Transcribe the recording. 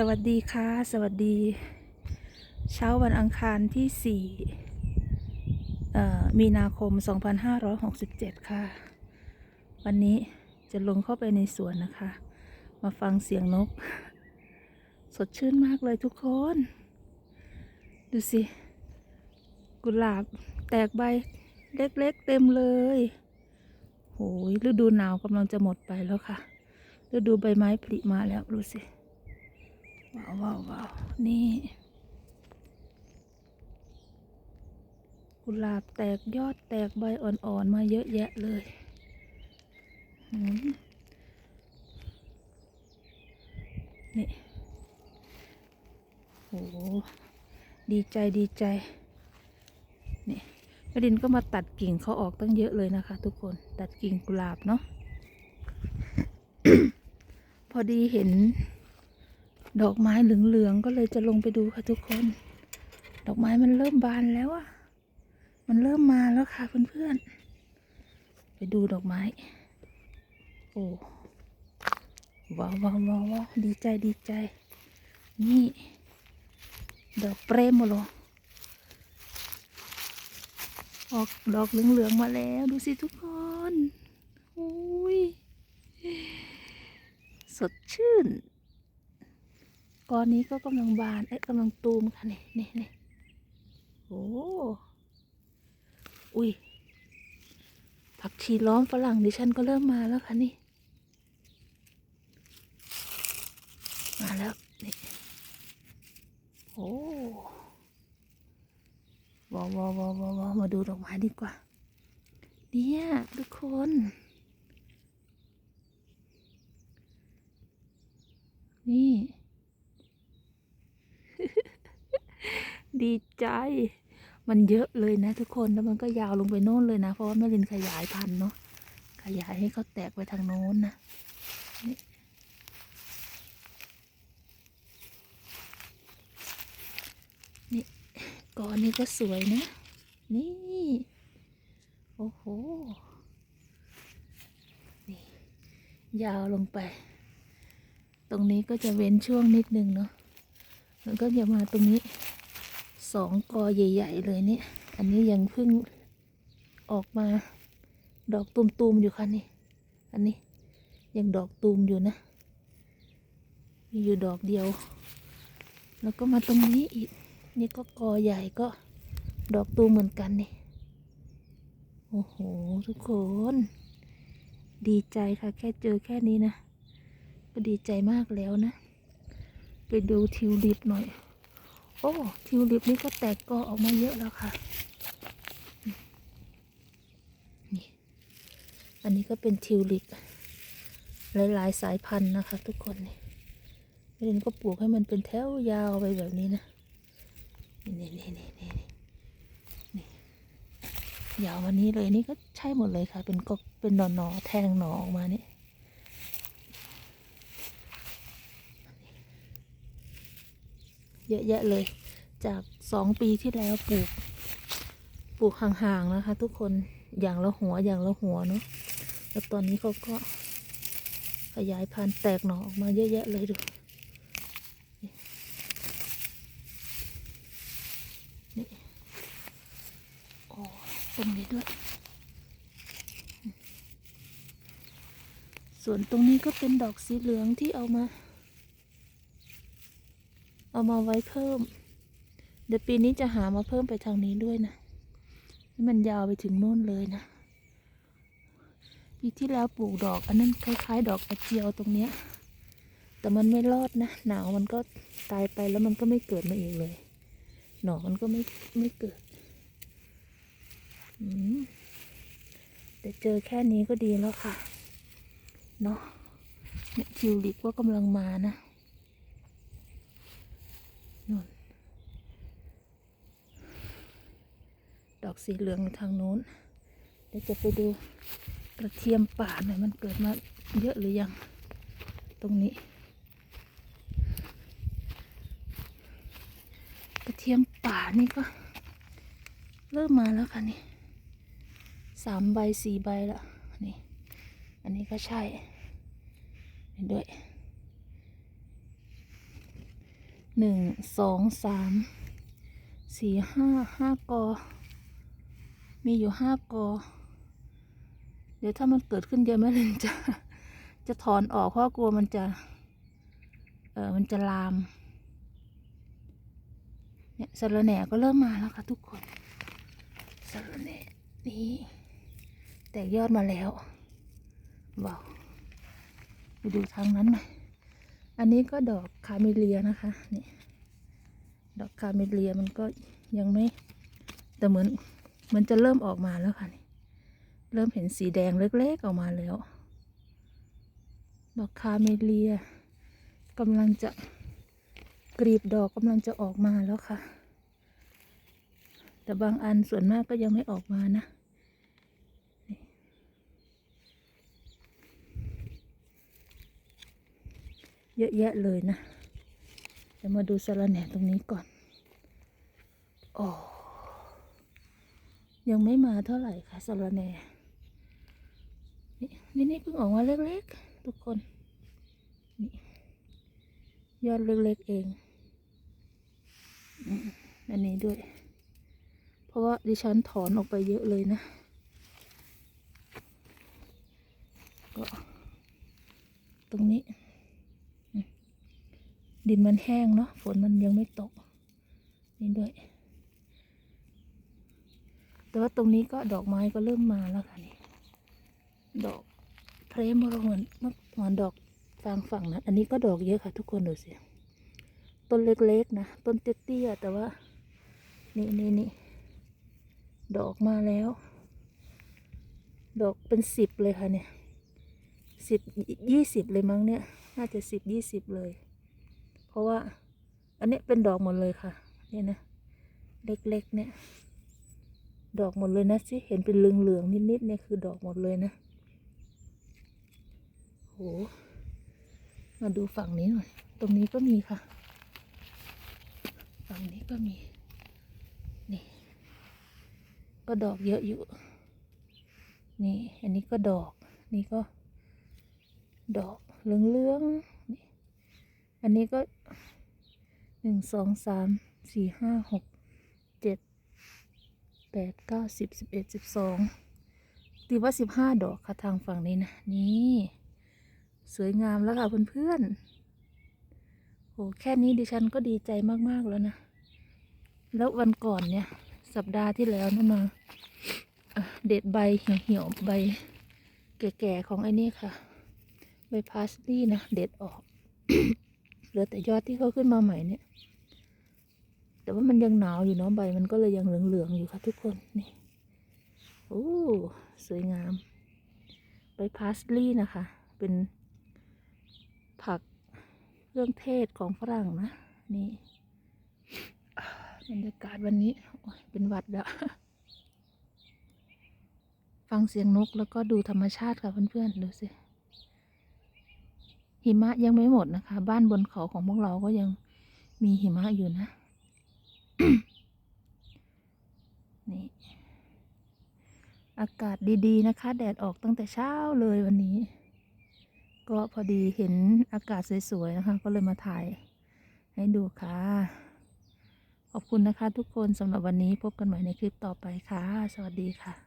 สวัสดีค่ะ สวัสดี เช้าวันอังคารที่4มีนาคม 2567 ค่ะ วันนี้จะลงเข้าไปในสวนนะคะ มาฟังเสียงนก สดชื่นมากเลยทุกคน ดูสิ กุหลาบแตกใบเล็กๆเต็มเลยโหยฤดูหนาวกำลังจะหมดไปแล้วค่ะฤดูใบไม้ผลิมาแล้วดูสิ ว้าวว้าววาวนี่ กุหลาบแตกยอดแตกใบอ่อนๆ มาเยอะแยะเลยนี่โหดีใจดีใจ นี่แม่ดินก็มาตัดกิ่งเขาออกตั้งเยอะเลยนะคะ ทุกคน ตัดกิ่งกุหลาบเนาะ พอดีเห็น ดอกไม้เหลืองๆก็เลยจะลงไปดูค่ะทุกคน ดอกไม้มันเริ่มบานแล้วอะมันเริ่มมาแล้วค่ะเพื่อนๆ ไปดูดอกไม้ โอ้ ว้าวว้าวว้าวดีใจดีใจ นี่ ดอกเปรมมโลออกดอกเหลืองๆมาแล้ว ดูสิทุกคนอุ้ย สดชื่น ก อนนี้ก็กำลังบาน เอ๊ะกำลังตูมค่ะนี่นี่นี่โอ้อุ้ยผักชีล้อมฝรั่งดิฉันก็เริ่มมาแล้วค่ะนี่ มาแล้วนี่โอ้ว้าวววววว้าวว้าวมาดูดอกไม้ดีกว่า เนี่ยทุกคนนี่ ดีใจ มันเยอะเลยนะทุกคนแล้วมันก็ยาวลงไปโน่นเลยนะ เพราะว่าแม่ลินขยายพันธุ์เนาะขยายให้เขาแตกไปทางโน้นนะนี่กอนนี้ก็สวยนะ นี่ โอ้โห นี่ ยาวลงไป ตรงนี้ก็จะเว้นช่วงนิดนึงเนาะแล้วก็จะมาตรงนี้ สองกอใหญ่ ๆ เลยเนี่ย อันนี้ยังเพิ่งออกมาดอกตูมๆอยู่ค่ะนี่ อันนี้ยังดอกตูมอยู่นะ มีอยู่ดอกเดียว แล้วก็มาตรงนี้อีก นี่ก็กอใหญ่ก็ดอกตูมเหมือนกันนี่ โอ้โห ทุกคน ดีใจค่ะ แค่เจอแค่นี้นะ ก็ดีใจมากแล้วนะ ไปดูทิวลิปหน่อย โอ้ทิวลิปนี่ก็แตกกอออกมาเยอะแล้วค่ะ นี่ อันนี้ก็เป็นทิวลิป หลาย ๆ สายพันธุ์นะคะ ทุกคนนี่ไม่เรนก็ปลูกให้มันเป็นแถวยาวไปแบบนี้นะ นี่นี่นี่นี่นี่นี่ยาวมานี้เลยนี่ก็ใช่หมดเลยค่ะ เป็นก็เป็นหนอหนอแทงหนอออกมานี่ เยอะแยะเลย จากสองปีที่แล้วปลูก ปลูกห่างๆนะคะ ทุกคนอย่างละหัวอย่างละหัวเนาะแล้วตอนนี้เขาก็ขยายพันธุ์แตกหน่อออกมาเยอะแยะเลยดูนี่โอ้ตรงนี้ด้วย ส่วนตรงนี้ก็เป็นดอกสีเหลืองที่เอามา เอามาไว้เพิ่ม เดี๋ยวปีนี้จะหามาเพิ่มไปทางนี้ด้วยนะมันยาวไปถึงโน่นเลยนะปีที่แล้วปลูกดอก อันนั้นคล้าย ๆ ดอกกระเจียวตรงเนี้ย แต่มันไม่รอดนะหนาวมันก็ตายไปแล้วมันก็ไม่เกิดมาอีกเลย หนอมันก็ไม่ไม่เกิดอืมแต่เจอแค่นี้ก็ดีแล้วค่ะ เนาะเนี่ยทิวลิปก็กำลังมานะ นู่นดอกสีเหลืองทางโน้น เดี๋ยวจะไปดูกระเทียมป่าหน่อยมันเกิดมาเยอะหรือยัง ตรงนี้ กระเทียมป่านี่ก็ เริ่มมาแล้วค่ะนี่สามใบสี่ใบแล้วนี่ อันนี้ก็ใช่ด้วย หนึ่งสองสามสี่ห้าห้ากอ มีอยู่ห้ากอ เดี๋ยวถ้ามันเกิดขึ้นเยอะแม่เลนจะจะถอนออกเพราะกลัวมันจะ เออมันจะลาม เนี่ยสะรแหน่ก็เริ่มมาแล้วค่ะทุกคนสะรแหน่นี่แตกยอดมาแล้วว้าวไปดูทางนั้นหน่อย อันนี้ก็ดอกคาเมเลียนะคะนี่ดอกคาเมเลียมันก็ยังไม่ แต่เหมือนมันจะเริ่มออกมาแล้วค่ะนี่เริ่มเห็นสีแดงเล็กๆออกมาแล้ว ดอกคาเมเลียกำลังจะกรีบดอกกำลังจะออกมาแล้วค่ะ แต่บางอันส่วนมากก็ยังไม่ออกมานะ เยอะแยะเลยนะเดี๋ยวมาดูสระแหน่ตรงนี้ก่อนโอ้ยังไม่มาเท่าไหร่ค่ะสระแหน่นี่นี่นี่เพิ่งออกมาเล็กๆ ทุกคน นี่ยอดเล็กๆเองอันนี้ด้วย เพราะว่าดิฉันถอนออกไปเยอะเลยนะก็ตรงนี้ ดินมันแห้งเนาะฝนมันยังไม่ตกนี่ด้วย แต่ว่าตรงนี้ก็ดอกไม้ก็เริ่มมาแล้วค่ะนี่ดอกเพรมเหมือนเหมือนดอกฟางฝั่งนะอันนี้ก็ดอกเยอะค่ะ ทุกคนดูสิต้นเล็กๆนะต้นเตี้ยๆแต่ว่า นี่นี่นี่ดอกมาแล้ว ดอกเป็นสิบเลยค่ะเนี่ยสิบยี่สิบเลยมั้งเนี่ย น่าจะสิบยี่สิบเลย ราะว่า อันนี้เป็นดอกหมดเลยค่ะเนี่ยนะ เล็กๆเนี่ย ดอกหมดเลยนะสิเห็นเป็นเหลืองๆนิดๆเนี่ยคือดอกหมดเลยนะโหมาดูฝั่งนี้หน่อย ตรงนี้ก็มีค่ะ ฝั่งนี้ก็มี นี่ ก็ดอกเยอะอยู่ นี่ อันนี้ก็ดอก นี่ก็ ดอกเหลืองๆ อันนี้ก็หนึ่งสองสามสี่ห้าหกเจ็ดแปดเก้าสิบสิบเอ็ดสิบสองตีว่าสิบห้าดอกค่ะทางฝั่งนี้นะ นี่ สวยงามแล้วค่ะเพื่อนๆโหแค่นี้ดิฉันก็ดีใจมากๆแล้วนะ แล้ววันก่อนเนี่ย สัปดาห์ที่แล้วนั่นมาเด็ดใบเหี่ยวๆใบ แก่ๆของไอ้นี่ค่ะ ใบพาสลีย์นะ เด็ดออก ลือแต่ยอดที่เขาขึ้นมาใหม่เนี่ย แต่ว่ามันยังหนาวอยู่เนาะใบ มันก็เลยยังเหลืองๆอยู่ค่ะทุกคนนี่โอ้สวยงาม ใบพาสลีย์นะคะ เป็นผักเครื่องเทศของฝรั่งนะ นี่อ่าบรรยากาศวันนี้เป็นวัดแล้วฟังเสียงนกแล้วก็ดูธรรมชาติค่ะเพื่อนๆ ดูสิ หิมะยังไม่หมดนะคะ บ้านบนเขาของพวกเราก็ยังมีหิมะอยู่นะ นี่ อากาศดีๆนะคะ แดดออกตั้งแต่เช้าเลยวันนี้ ก็พอดีเห็นอากาศสวยๆนะคะ ก็เลยมาถ่ายให้ดูค่ะ ขอบคุณนะคะทุกคนสำหรับวันนี้พบกันใหม่ในคลิปต่อไปค่ะ สวัสดีค่ะ